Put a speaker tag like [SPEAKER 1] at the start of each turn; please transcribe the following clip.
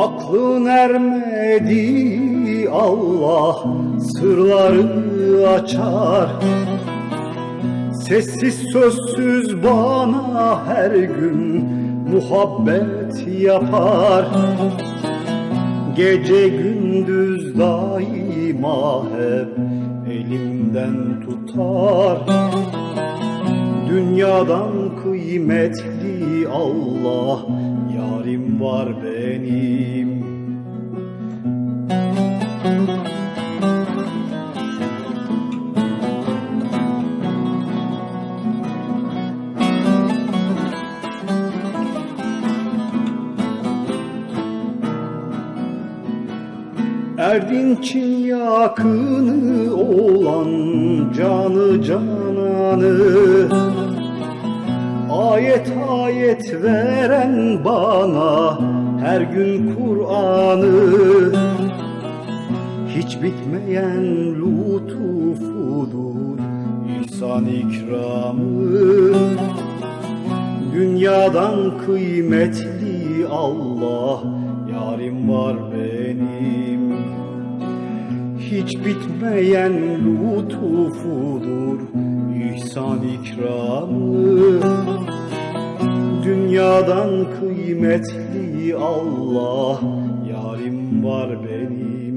[SPEAKER 1] Aklın ermedi Allah sırları açar. Sessiz sözsüz bana her gün muhabbet yapar. Gece gündüz daima hep elimden tutar. Dünyadan kıymetli Allah yarim var benim. Erdinç'in yakını olan canı cananı Ayet ayet veren bana her gün Kur'an'ı. Hiç bitmeyen lütufudur ihsan ikramı. Dünyadan kıymetli Allah yarim var benim. Hiç bitmeyen lütufudur ihsan ikramı Dünyadan kıymetli Allah yarim var benim